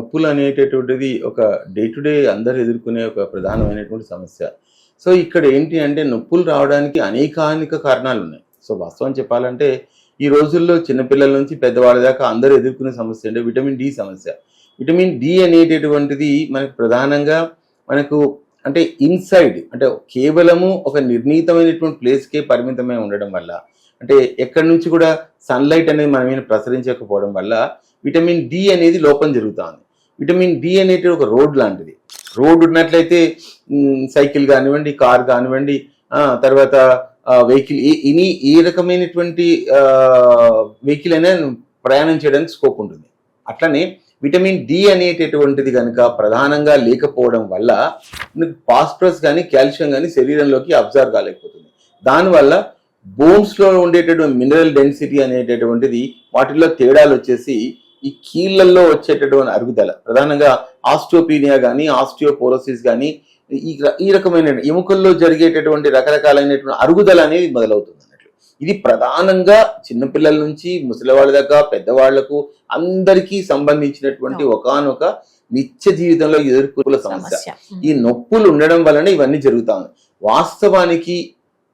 నొప్పులు అనేటటువంటిది ఒక డే టు డే అందరు ఎదుర్కొనే ఒక ప్రధానమైనటువంటి సమస్య. సో ఇక్కడ ఏంటి అంటే నొప్పులు రావడానికి అనేకానేక కారణాలు ఉన్నాయి సో వాస్తవం చెప్పాలంటే ఈ రోజుల్లో చిన్నపిల్లల నుంచి పెద్దవాళ్ళ దాకా అందరూ ఎదుర్కొనే సమస్య అంటే విటమిన్ డి సమస్య. విటమిన్ డి అనేటటువంటిది మనకు ప్రధానంగా మనకు అంటే ఇన్సైడ్ అంటే కేవలము ఒక నిర్ణీతమైనటువంటి ప్లేస్కే పరిమితమై ఉండడం వల్ల అంటే ఎక్కడి నుంచి కూడా సన్లైట్ అనేది మన మీద ప్రసరించకపోవడం వల్ల విటమిన్ డి అనేది లోపం జరుగుతుంది. విటమిన్ బి అనేది ఒక రోడ్ లాంటిది. రోడ్ ఉన్నట్లయితే సైకిల్ కానివ్వండి కార్ కానివ్వండి తర్వాత వెహికల్ ఎనీ ఏ రకమైనటువంటి వెహికల్ అయినా ప్రయాణం చేయడానికి స్కోప్ ఉంటుంది. అట్లనే విటమిన్ డి అనేటటువంటిది కనుక ప్రధానంగా లేకపోవడం వల్ల మీకు ఫాస్ఫరస్ కానీ కాల్షియం కానీ శరీరంలోకి అబ్జర్వ్ కాలేకపోతుంది. దానివల్ల బోన్స్లో ఉండేటటువంటి మినరల్ డెన్సిటీ అనేటటువంటిది వాటిల్లో తేడాలు వచ్చేసి ఈ కీళ్ళల్లో వచ్చేటటువంటి అరుగుదల. ప్రధానంగా ఆస్టియోపీనియా కానీ ఆస్టియోపోరోసిస్ కానీ ఈ ఈ రకమైన ఎముకల్లో జరిగేటటువంటి రకరకాలైనటువంటి అరుగుదల అనేది మొదలవుతుంది అన్నట్లు. ఇది ప్రధానంగా చిన్నపిల్లల నుంచి ముసలివాళ్ళ దాకా పెద్దవాళ్ళకు అందరికీ సంబంధించినటువంటి ఒకానొక నిత్య జీవితంలో ఎదుర్కొన్న సమస్య. ఈ నొప్పులు ఉండడం వలన ఇవన్నీ జరుగుతా వాస్తవానికి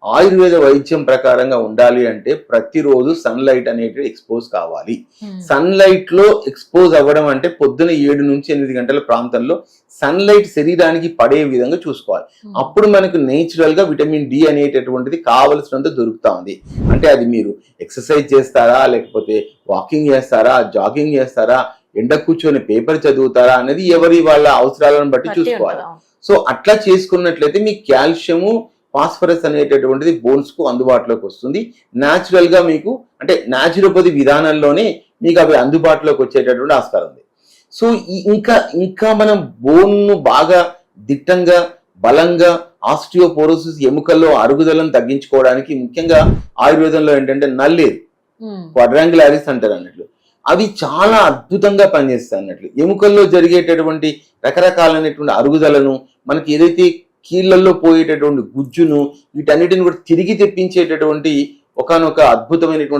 ఆయుర్వేద వైద్యం ప్రకారంగా ఉండాలి అంటే ప్రతిరోజు సన్లైట్ అనేది ఎక్స్పోజ్ కావాలి. సన్లైట్లో ఎక్స్పోజ్ అవ్వడం అంటే పొద్దున ఏడు నుంచి ఎనిమిది గంటల ప్రాంతంలో సన్లైట్ శరీరానికి పడే విధంగా చూసుకోవాలి ఉమ్. అప్పుడు మనకు నేచురల్గా విటమిన్ డి అనేటటువంటిది కావలసినంత దొరుకుతా ఉంది అంటే అది మీరు ఎక్సర్సైజ్ చేస్తారా లేకపోతే వాకింగ్ చేస్తారా జాగింగ్ చేస్తారా ఎండ కూర్చొని పేపర్ చదువుతారా అనేది ఎవరి వాళ్ళ అవసరాలను బట్టి చూసుకోవాలి? సో అట్లా చేసుకున్నట్లయితే మీ కాల్షియము ఫాస్ఫరస్ అనేటటువంటిది బోన్స్కు అందుబాటులోకి వస్తుంది. న్యాచురల్గా మీకు అంటే న్యాచురోపతి విధానంలోనే మీకు అవి అందుబాటులోకి వచ్చేటటువంటి ఆస్కారం ఉంది. సో ఇంకా ఇంకా మనం బోన్ను బాగా దిట్టంగా బలంగా ఆస్టియోపోరోసిస్ ఎముకల్లో అరుగుదలను తగ్గించుకోవడానికి ముఖ్యంగా ఆయుర్వేదంలో ఏంటంటే నల్లేరు. క్వాడ్రాంగులారిస్ అంటారు అన్నట్లు. అవి చాలా అద్భుతంగా పనిచేస్తాయి అన్నట్లు. ఎముకల్లో జరిగేటటువంటి రకరకాలైనటువంటి అరుగుదలను మనకి ఏదైతే కీళ్ళల్లో పోయేటటువంటి గుజ్జును వీటన్నిటిని కూడా తిరిగి తెప్పించేటటువంటి ఒకనొక అద్భుతమైనటువంటి